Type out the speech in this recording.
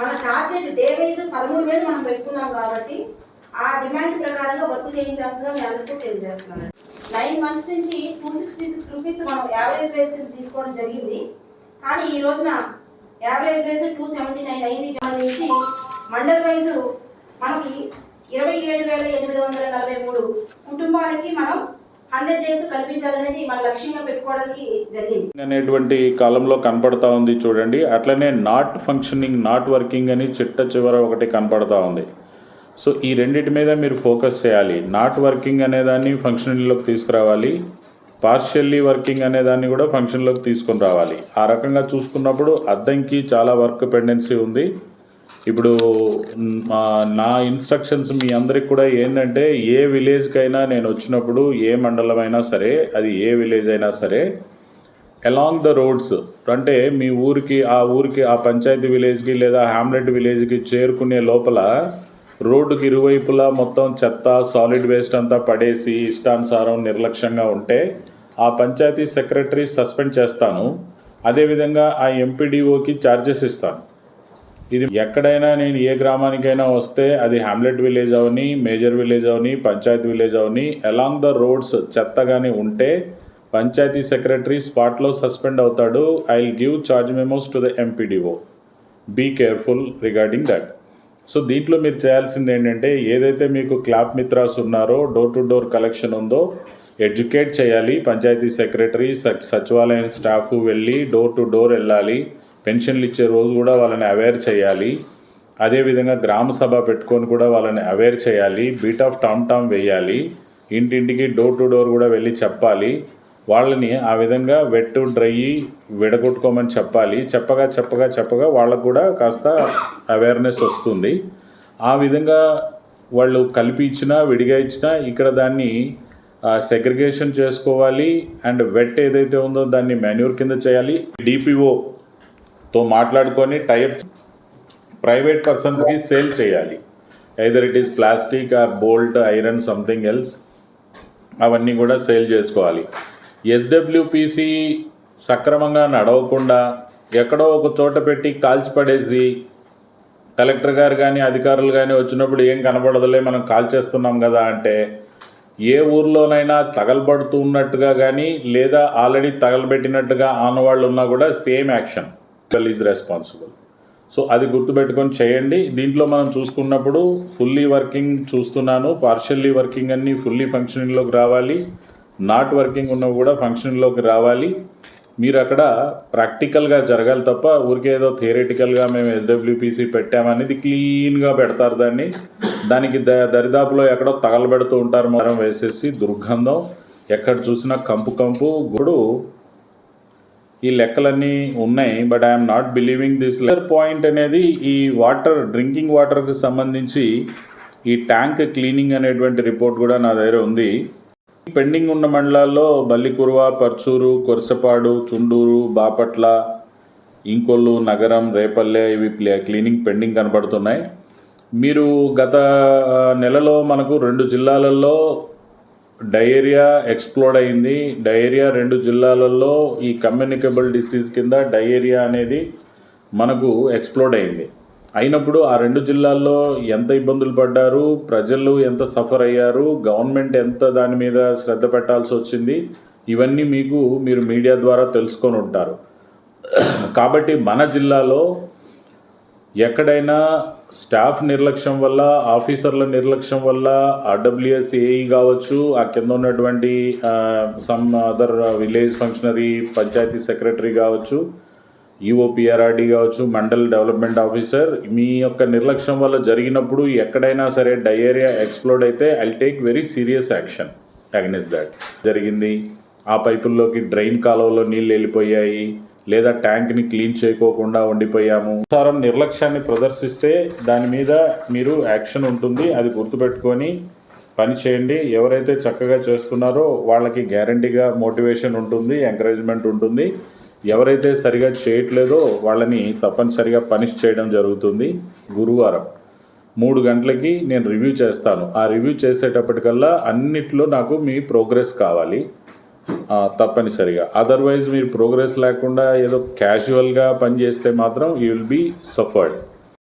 మన target day wise పదమూడు వేలు మనం పెట్టుకున్నాం కాబట్టి ఆ డిమాండ్ ప్రకారంగా వర్క్ చేయించాల్సిందిగా మీ అందరికీ తెలియజేస్తున్నాను. నైన్ మంత్స్ నుంచి టూ సిక్స్టీ సిక్స్ రూపీస్ మనం యావరేజ్ వైస్ తీసుకోవడం జరిగింది. కానీ ఈ రోజున average wise two seventy nine అయింది. నుంచి మండల్ వైజ్ మనకి ఇరవై ఏడు వేల ఎనిమిది వందల నలభై మూడు కుటుంబాలకి మనం హండ్రెడ్ డేస్ కల్పించాలనేది మన లక్ష్యంగా పెట్టుకోవడానికి జరిగింది. అనేటువంటి కాలంలో కనపడతా ఉంది చూడండి. అట్లనే నాట్ ఫంక్షనింగ్ నాట్ వర్కింగ్ అని చిట్ట చివర ఒకటి కనపడతా ఉంది. సో ఈ రెండింటి మీద మీరు ఫోకస్ చేయాలి. నాట్ వర్కింగ్ అనే దాన్ని ఫంక్షనింగ్లోకి తీసుకురావాలి. పార్షియల్లీ వర్కింగ్ అనే దాన్ని కూడా ఫంక్షన్లోకి తీసుకొని రావాలి. ఆ రకంగా చూసుకున్నప్పుడు అద్దంకి చాలా వర్క్ పెండెన్సీ ఉంది. ఇప్పుడు నా ఇన్స్ట్రక్షన్స్ మీ అందరికి కూడా ఏంటంటే ఏ విలేజ్కైనా నేను వచ్చినప్పుడు ఏ మండలం అయినా సరే అది ఏ విలేజ్ అయినా సరే అలాంగ్ ద రోడ్స్ అంటే మీ ఊరికి ఆ ఊరికి ఆ పంచాయతీ విలేజ్కి లేదా హ్యామ్లెట్ విలేజ్కి చేరుకునే లోపల రోడ్డుకి ఇరువైపులా మొత్తం చెత్త సాలిడ్ వేస్ట్ అంతా పడేసి ఇష్టానుసారం నిర్లక్ష్యంగా ఉంటే ఆ పంచాయతీ సెక్రటరీ సస్పెండ్ చేస్తాను. అదేవిధంగా ఆ ఎంపీడీఓకి ఛార్జెస్ ఇస్తాను. ఇది ఎక్కడైనా నేను ఏ గ్రామానికైనా వస్తే అది హ్యామ్లెట్ విలేజ్ అవని మేజర్ విలేజ్ అవని పంచాయతీ విలేజ్ అవని అలాంగ్ ద రోడ్స్ చెత్తగానే ఉంటే పంచాయతీ సెక్రటరీ స్పాట్లో సస్పెండ్ అవుతాడు. I will give charge memos to the MPDO be careful regarding that so దీంట్లో మీరు చేయాల్సింది ఏంటంటే ఏదైతే మీకు క్లాప్ మిత్రాస్ ఉన్నారో డోర్ టు డోర్ కలెక్షన్ ఉందో ఎడ్యుకేట్ చేయాలి. పంచాయతీ సెక్రటరీ సచ్ సచివాలయం స్టాఫ్ వెళ్ళి డోర్ టు డోర్ వెళ్ళాలి. పెన్షన్లు ఇచ్చే రోజు కూడా వాళ్ళని అవేర్ చేయాలి. అదేవిధంగా గ్రామ సభ పెట్టుకొని కూడా వాళ్ళని అవేర్ చేయాలి. బీట్ ఆఫ్ టామ్ టామ్ వేయాలి. ఇంటింటికి డోర్ టు డోర్ కూడా వెళ్ళి చెప్పాలి. వాళ్ళని ఆ విధంగా వెట్ డ్రై విడగొట్టుకోమని చెప్పాలి. చెప్పగా చెప్పగా చెప్పగా వాళ్ళకు కూడా కాస్త అవేర్నెస్ వస్తుంది. ఆ విధంగా వాళ్ళు కలిపి ఇచ్చినా విడిగా ఇచ్చినా ఇక్కడ దాన్ని సెగ్రిగేషన్ చేసుకోవాలి. అండ్ వెట్ ఏదైతే ఉందో దాన్ని మెన్యూర్ కింద చేయాలి. తో మాట్లాడుకొని టైప్ ప్రైవేట్ పర్సన్స్కి సేల్ చేయాలి. Either it is plastic or bolt iron something else అవన్నీ కూడా సేల్ చేసుకోవాలి. ఎస్డబ్ల్యూపిసి సక్రమంగా నడవకుండా ఎక్కడో ఒక చోట పెట్టి కాల్చిపడేసి కలెక్టర్ గారు కానీ అధికారులు కానీ వచ్చినప్పుడు ఏం కనపడదులే మనం కాల్చేస్తున్నాం కదా అంటే ఏ ఊర్లోనైనా తగలబడుతున్నట్టుగా కానీ లేదా ఆల్రెడీ తగలబెట్టినట్టుగా ఆనవాళ్ళు ఉన్నా కూడా same action. Is responsible so అది గుర్తుపెట్టుకొని చేయండి. దీంట్లో మనం చూసుకున్నప్పుడు ఫుల్లీ వర్కింగ్ చూస్తున్నాను. పార్షియల్లీ వర్కింగ్ అన్ని ఫుల్లీ ఫంక్షనింగ్లోకి రావాలి. నాట్ వర్కింగ్ ఉన్నవి కూడా ఫంక్షనింగ్లోకి రావాలి. మీరు అక్కడ ప్రాక్టికల్గా జరగాలి తప్ప ఊరికే ఏదో థియరిటికల్గా మేము ఎస్డబ్ల్యూపీసీ పెట్టామనేది క్లీన్గా పెడతారు దాన్ని. దానికి ద దరిదాపులో ఎక్కడో తగలబెడుతూ ఉంటారు మరం వేసేసి దుర్గంధం. ఎక్కడ చూసినా కంపు కంపు. గుడు ఈ లెక్కలన్నీ ఉన్నాయి but I'm not believing this letter point అనేది ఈ వాటర్ డ్రింకింగ్ వాటర్కి సంబంధించి ఈ ట్యాంక్ క్లీనింగ్ అనేటువంటి రిపోర్ట్ కూడా నా దగ్గర ఉంది. పెండింగ్ ఉన్న మండలాల్లో బల్లికురువ పర్చూరు కొరసపాడు చుండూరు బాపట్ల ఇంకొల్లు నగరం రేపల్లె ఇవి క్లీనింగ్ పెండింగ్ కనబడుతున్నాయి. మీరు గత నెలలో మనకు రెండు జిల్లాలలో డయేరియా ఎక్స్ప్లోడ్ అయింది. డయేరియా రెండు జిల్లాలలో ఈ కమ్యూనికబుల్ డిసీజ్ కింద డయేరియా అనేది మనకు ఎక్స్ప్లోడ్ అయింది. అయినప్పుడు ఆ రెండు జిల్లాల్లో ఎంత ఇబ్బందులు పడ్డారు ప్రజలు ఎంత సఫర్ అయ్యారు గవర్నమెంట్ ఎంత దాని మీద శ్రద్ధ పెట్టాల్సి వచ్చింది ఇవన్నీ మీకు మీరు మీడియా ద్వారా తెలుసుకొని ఉంటారు. కాబట్టి మన జిల్లాలో ఎక్కడైనా స్టాఫ్ నిర్లక్ష్యం వల్ల ఆఫీసర్ల నిర్లక్ష్యం వల్ల ఆర్డబ్ల్యూఎస్ ఏఈ కావచ్చు ఆ కింద ఉన్నటువంటి some other village functionary panchayat secretary కావచ్చు ఈఓపిఆర్ఆర్డి కావచ్చు మండల్ డెవలప్మెంట్ ఆఫీసర్ మీ యొక్క నిర్లక్ష్యం వల్ల జరిగినప్పుడు ఎక్కడైనా సరే డయేరియా ఎక్స్ప్లోడ్ అయితే I take very serious action against that. జరిగింది. ఆ పైపుల్లోకి డ్రైన్ కాలువలో నీళ్ళు వెళ్ళిపోయాయి. లేదా ట్యాంక్ని క్లీన్ చేయకోకుండా ఉండిపోయాము. సారం నిర్లక్ష్యాన్ని ప్రదర్శిస్తే దాని మీద మీరు యాక్షన్ ఉంటుంది. అది గుర్తుపెట్టుకొని పని చేయండి. ఎవరైతే చక్కగా చేస్తున్నారో వాళ్ళకి గ్యారంటీగా మోటివేషన్ ఉంటుంది ఎంకరేజ్మెంట్ ఉంటుంది. ఎవరైతే సరిగా చేయట్లేదో వాళ్ళని తప్పనిసరిగా పనిష్ చేయడం జరుగుతుంది. గురువారం మూడు గంటలకి నేను రివ్యూ చేస్తాను. ఆ రివ్యూ చేసేటప్పటికల్లా అన్నిట్లో నాకు మీ ప్రోగ్రెస్ కావాలి. తప్పనిసరిగా. అదర్వైజ్ మీరు ప్రోగ్రెస్ లేకుండా ఏదో క్యాజువల్గా పనిచేస్తే మాత్రం యూ విల్ బీ సఫర్డ్